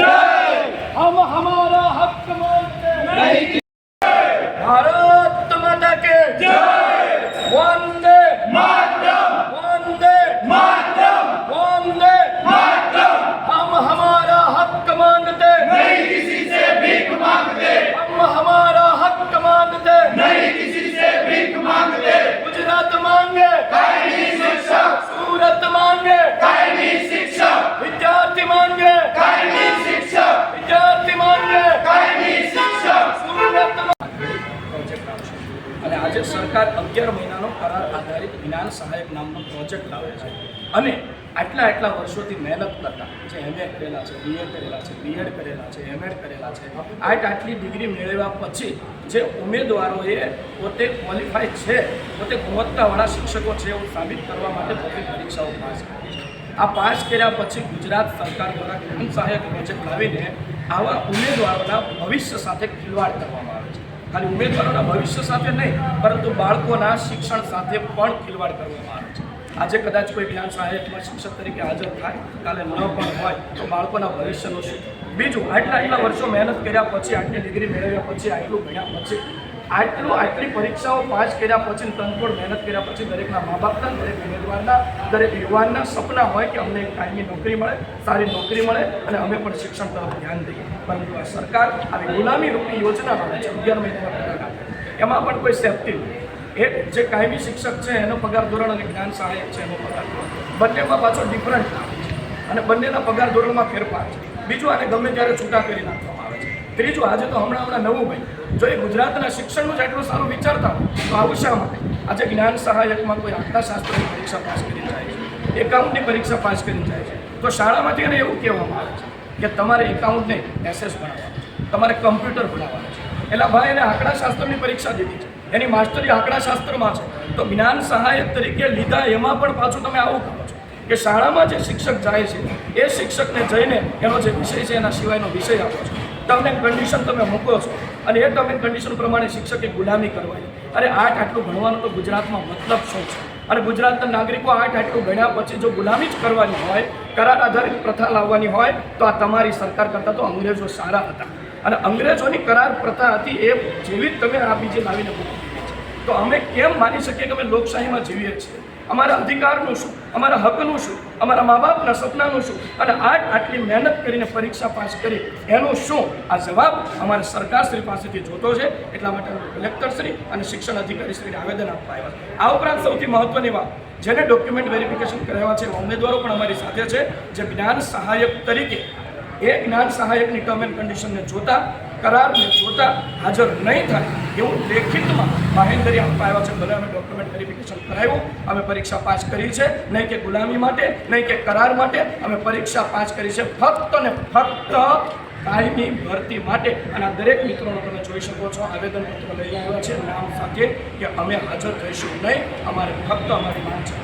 हम हमारा हक मानते नहीं આજે સરકાર અગિયાર મહિનાનો કરાર આધારિત જ્ઞાન સહાયક નામનો પ્રોજેક્ટ લાવે છે. અને આટલા આટલા વર્ષોથી મહેનત કરતા જે એમએ કરેલા છે બીએડ કરેલા છે બીએડ કરેલા છે એમએડ કરેલા છે આટ આટલી ડિગ્રી મેળવ્યા પછી જે ઉમેદવારોએ પોતે ક્વોલિફાય છે, પોતે ગુણવત્તાવાળા શિક્ષકો છે એવું સાબિત કરવા માટે પોતે પરીક્ષાઓ પાસ કરી છે. આ પાસ કર્યા પછી ગુજરાત સરકાર દ્વારા જ્ઞાન સહાયક પ્રોજેક્ટ લાવીને આવા ઉમેદવારોના ભવિષ્ય સાથે ખિલવાડ કરવામાં આવે છે. ખાલી ઉમેદવારોના ભવિષ્ય સાથે નહીં, પરંતુ બાળકોના શિક્ષણ સાથે પણ ખિલવાડ કરવામાં આવે છે. આજે કદાચ કોઈ જ્ઞાન સહાયકમાં શિક્ષક તરીકે હાજર થાય, કાલે ન પણ હોય, તો બાળકોના ભવિષ્યનું શું? બીજું, આટલા આટલા વર્ષો મહેનત કર્યા પછી, આટલી ડિગ્રી મેળવ્યા પછી, આટલું ભણ્યા પછી આટલું આટલી પરીક્ષાઓ પાસ કર્યા પછી તનખોડ મહેનત કર્યા પછી દરેકના મા બાપના દરેક ઉમેદવારના, દરેક યુવાનના સપના હોય કે અમને એક કાયમી નોકરી મળે, સારી નોકરી મળે અને અમે પણ શિક્ષણ તરફ ધ્યાન દઈએ. પરંતુ આ સરકાર આવી ગુલામી રૂપી યોજના લાવે છે, અગિયાર છે. એમાં પણ કોઈ સેફટી નથી. એક જે કાયમી શિક્ષક છે, એનો પગાર ધોરણ અને જ્ઞાન સહાયક છે, એનો પગાર ધોરણ. બંનેમાં પાછો ડિફરન્ટ આવે છે. અને બંનેના પગાર ધોરણમાં ફેરફાર છે. બીજું આને ગમે ત્યારે છૂટા કરી છે ત્રીજું, આજે તો હમણાં હમણાં નવું ભાઈ જો એ ગુજરાતના શિક્ષણનું જ એટલું સારું વિચારતા તો આવું શા માટે? આજે જ્ઞાન સહાયકમાં કોઈ આંકડાશાસ્ત્રની પરીક્ષા પાસ કરી જાય છે, એકાઉન્ટની પરીક્ષા પાસ કરી જાય છે, તો શાળામાંથી એને એવું કહેવામાં આવે છે કે તમારે એકાઉન્ટને એસેસ ભણાવવાનું તમારે કમ્પ્યુટર ભણાવવાનું છે. એટલે ભાઈ એને આંકડાશાસ્ત્રની પરીક્ષા દીધી છે, એની માસ્ટરી આંકડાશાસ્ત્રમાં છે. તો જ્ઞાન સહાયક તરીકે લીધા એમાં પણ પાછું તમે આવું કરો છો કે શાળામાં જે શિક્ષક જાય છે, એ શિક્ષકને જઈને એનો જે વિષય છે એના સિવાયનો વિષય આપો છો. ટર્મ એન્ડ કન્ડિશન તમે મૂકો છો. અને એ ટર્મ એન્ડ કન્ડિશન પ્રમાણે શિક્ષકે ગુલામી કરવાની. અરે આઠ આટલું ભણવાનું તો ગુજરાતમાં મતલબ શું છે? અને ગુજરાતના નાગરિકો આઠ આટલું ભણ્યા પછી જો ગુલામી જ કરવાની હોય, કરાર આધારિત પ્રથા લાવવાની હોય, તો આ તમારી સરકાર કરતાં તો અંગ્રેજો સારા હતા. અને અંગ્રેજોની કરાર પ્રથા હતી એ જેવી જ તમે આ બીજી લાવીને મૂકી તો અમે કેમ માની શકીએ કે અમે લોકશાહીમાં જીવીએ છીએ? અમારા અધિકારનું શું અમારા હકનું શું અમારા મા બાપના સપનાનું શું અને આ આટલી મહેનત કરીને પરીક્ષા પાસ કરી એનું શું? આ જવાબ અમારે સરકારશ્રી પાસેથી જોતો છે. એટલા માટે કલેક્ટરશ્રી અને શિક્ષણ અધિકારીશ્રીને આવેદન આપવા આવ્યા આ ઉપરાંત સૌથી મહત્ત્વની વાત, જેને ડોક્યુમેન્ટ વેરિફિકેશન કરાવ્યા છે એવા ઉમેદવારો પણ અમારી સાથે છે, જે જ્ઞાન સહાયક તરીકે, એ જ્ઞાન સહાયકની ટર્મ એન્ડ કન્ડિશનને જોતા કરારને જોતા હાજર નહીં થાય એવું લેખિતમાં બાહેંધરી આપવા આવ્યા છે. ભલે અમે ડોક્યુમેન્ટ વેરિફિકેશન કરાવ્યું, અમે પરીક્ષા પાસ કરી છે. નહીં કે ગુલામી માટે, નહીં કે કરાર માટે, અમે પરીક્ષા પાસ કરી છે. ફક્ત ને ફક્ત કાયમી ભરતી માટે. અને આ દરેક મિત્રોનો તમે જોઈ શકો છો, આવેદનપત્ર લઈ આવ્યા છે. નામ સાથે કે અમે હાજર થઈશું નહીં. અમારે ફક્ત અમારી માંગ છે.